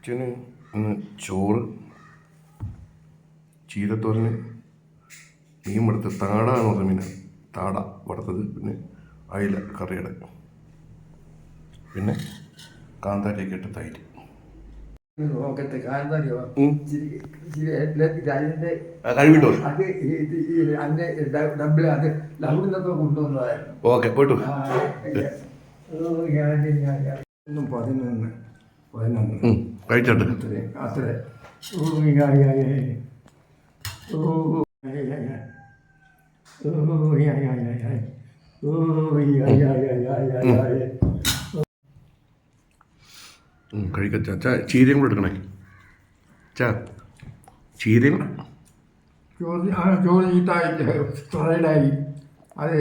അച്ഛന് ഇന്ന് ചോറ് ചീരത്തോരന് മീൻ വറുത്ത് താട എന്ന് പറഞ്ഞ മീൻ താട വറുത്തത് പിന്നെ അയില കറിയുടെ. പിന്നെ കാന്താരിയൊക്കെ ഇട്ട് തൈര്. ഓക്കെ പോയിട്ടു ഒന്നും പതിനൊന്ന്. കഴിച്ചോട്ട്. അത്രേ. കഴിക്കച്ച ചീരയും കൂടെ എടുക്കണേ. ചാ ചീരയും ചോറ് ആ ചോറ് ഈട്ടായില്ല തൊറയിലായി. അത്.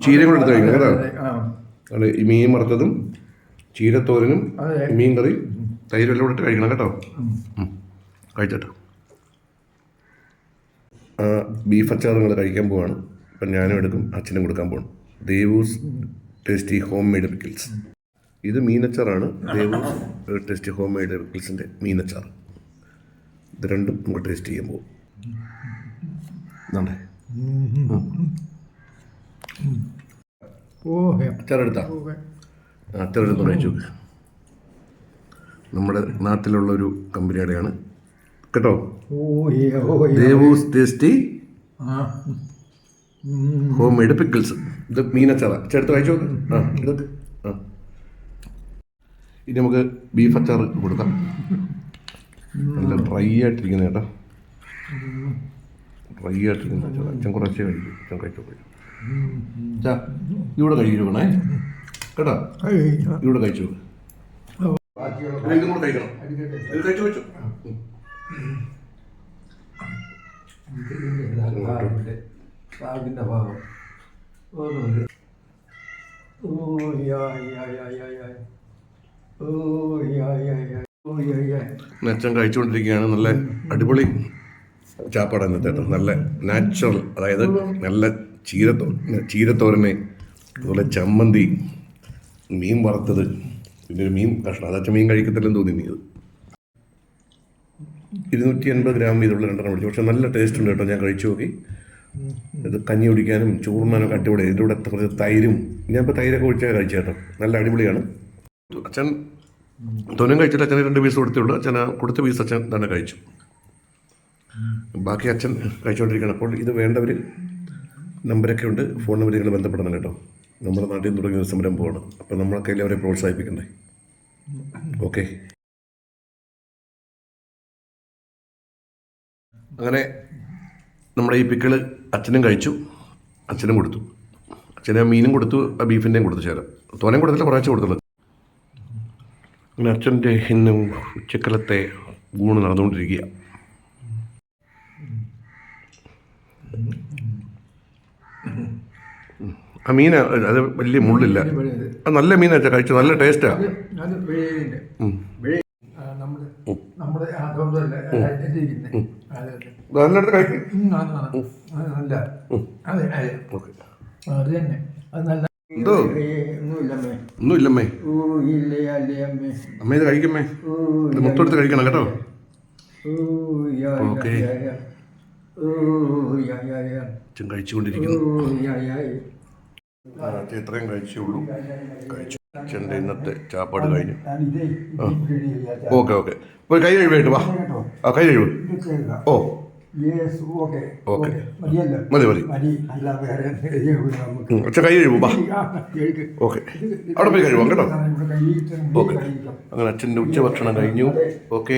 ചീരയും കൂടെ എടുത്ത് കഴിക്കണം കേട്ടോ. ഈ മീൻ വറുത്തതും ചീരത്തോരനും. മീൻ കറി തൈരും എല്ലാം ഇട്ട് കഴിക്കണം കേട്ടോ. കഴിച്ചോട്ടോ. ആ, ബീഫ് അച്ചാർ നിങ്ങൾ കഴിക്കാൻ പോവാണ്. അപ്പം ഞാനും എടുക്കും അച്ഛനും കൊടുക്കാൻ പോകണം Devu's tasty home made pickles ഇത് മീനച്ചാറാണ്. ദേവൂസ് ടേസ്റ്റി ഹോം മെയ്ഡ് പിക്കിൾസിന്റെ മീനച്ചാർ ഇത് രണ്ടും നമുക്ക് ടേസ്റ്റ് ചെയ്യാൻ പോകും അച്ചാർ ഓ അച്ചാർ കഴിച്ചു നോക്ക്. നമ്മുടെ നാട്ടിലുള്ള ഒരു കമ്പനിയുടെയാണ്. കേട്ടോ? Devu's tasty. Home made pickles. ഇത് മീനച്ചാറ. ചേർത്ത് വായിച്ചു ആ ഇതൊക്കെ. ആ. ഇനി നമുക്ക് ബീഫ് അച്ചാർ കൊടുക്കാം. നല്ല ഡ്രൈ ആയിട്ടിരിക്കുന്ന കേട്ടോ. ഡ്രൈ ആയിട്ടിരിക്കുന്ന അച്ഛൻ കുറച്ചേ കഴിക്കും. അച്ഛൻ കഴിച്ചു കഴിക്കും ഇവിടെ കഴിക്കണേ കേട്ടോ? ഇവിടെ കഴിച്ചു? ഇതും കൂടെ കഴിക്കണം. കഴിച്ചു വെച്ചു അച്ഛൻ കഴിച്ചുകൊണ്ടിരിക്കുകയാണ്. നല്ല അടിപൊളി ചാപ്പാട് ഇന്നത്തെ നല്ല നാച്ചുറൽ അതായത് നല്ല ചീരത്തോ ചീരത്തോരനെ അതുപോലെ ചമ്മന്തി മീൻ വറുത്തത്. പിന്നെ ഒരു മീൻ കഷ്ണം. അത് അച്ഛൻ മീൻ കഴിക്കത്തില്ലെന്ന് തോന്നി അത്. ഇരുന്നൂറ്റി എൺപത് ഗ്രാം വീതമുള്ള രണ്ടെണ്ണം പിടിച്ചു പക്ഷെ നല്ല ടേസ്റ്റ് ഉണ്ട് കേട്ടോ. ഞാൻ കഴിച്ചു നോക്കി. ഇത് കഞ്ഞി കുടിക്കാനും ചോറിനാനും അടിപൊളി. ഇതിന്റെ കൂടെ കുറച്ച് തൈരും. ഞാനിപ്പോൾ തൈരൊക്കെ ഒഴിച്ചാൽ കഴിച്ചു കേട്ടോ. നല്ല അടിപൊളിയാണ്. അച്ഛൻ തൊന്നും കഴിച്ചിട്ട് അച്ഛന് രണ്ട് പീസ് കൊടുത്തുള്ളൂ അച്ഛൻ കൊടുത്ത പീസ് അച്ഛൻ തന്നെ കഴിച്ചു. ബാക്കി അച്ഛൻ കഴിച്ചുകൊണ്ടിരിക്കുകയാണ് അപ്പോൾ ഇത് വേണ്ടവർ നമ്പരൊക്കെ ഉണ്ട്. ഫോൺ നമ്പർ നിങ്ങൾ ബന്ധപ്പെടണം കേട്ടോ. നമ്മുടെ നാട്ടിൽ നിന്ന് തുടങ്ങിയ സംരംഭമാണ് അപ്പം നമ്മളെ കയ്യിൽ അവരെ പ്രോത്സാഹിപ്പിക്കണ്ടേ? ഓക്കെ അങ്ങനെ നമ്മുടെ ഈ പിക്കിൾ അച്ഛനും കഴിച്ചു. അച്ഛനും കൊടുത്തു. അച്ഛന് മീനും കൊടുത്തു ആ ബീഫിന്റെയും കൊടുത്തു ചേരാം തോനെ കൊടുത്തില്ല പ്രാവശ്യം കൊടുത്തുള്ളൂ. അങ്ങനെ അച്ഛന്റെ ഇന്ന് ഉച്ചക്കലത്തെ ഊണ് നടന്നുകൊണ്ടിരിക്കുക ആ മീന അത് വലിയ മുള്ളില്ല. നല്ല മീനാ അച്ഛാ കഴിച്ചു നല്ല. ടേസ്റ്റാ ഒന്നുമില്ലമ്മേ. അമ്മേ. ഇത് കഴിക്കമ്മേ. ഇത് മൊത്തം കഴിക്കണം കേട്ടോ. Okay. Yeah yeah oh yeah yeah yeah. അച്ഛൻ കഴിച്ചുകൊണ്ടിരിക്കുന്നു. യാ യാ ആ, അച്ഛൻ ഇത്രയും കഴിച്ചുള്ളൂ. കഴിച്ചു. അച്ഛന്റെ ഇന്നത്തെ ചാപ്പാട് കഴിഞ്ഞു. Okay okay. പോയി കൈ കഴിവായിട്ട് വാ. ആ കൈ കഴിവ് ഓ. മതി മതി. മതി. അല്ല വേറെ എന്തെങ്കിലും നമുക്ക് ഉം, അച്ഛൻ കൈ കഴിവ് വാ. ആ, കേൾക്ക്. ഓക്കെ അവിടെ പോയി കഴിവാം കേട്ടോ. ഓക്കെ അങ്ങനെ അച്ഛന്റെ ഉച്ചഭക്ഷണം കഴിഞ്ഞു. ഓക്കെ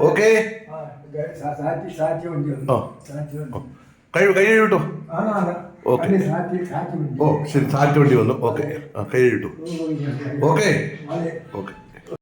ഓക്കെ ആ. കഴിവ് കൈ കഴിവിട്ടോ. ഓക്കേ. ഓ ശരി സാറ്റ് വണ്ടി വന്നു. ഓക്കെ ആ കൈ യാ. Okay okay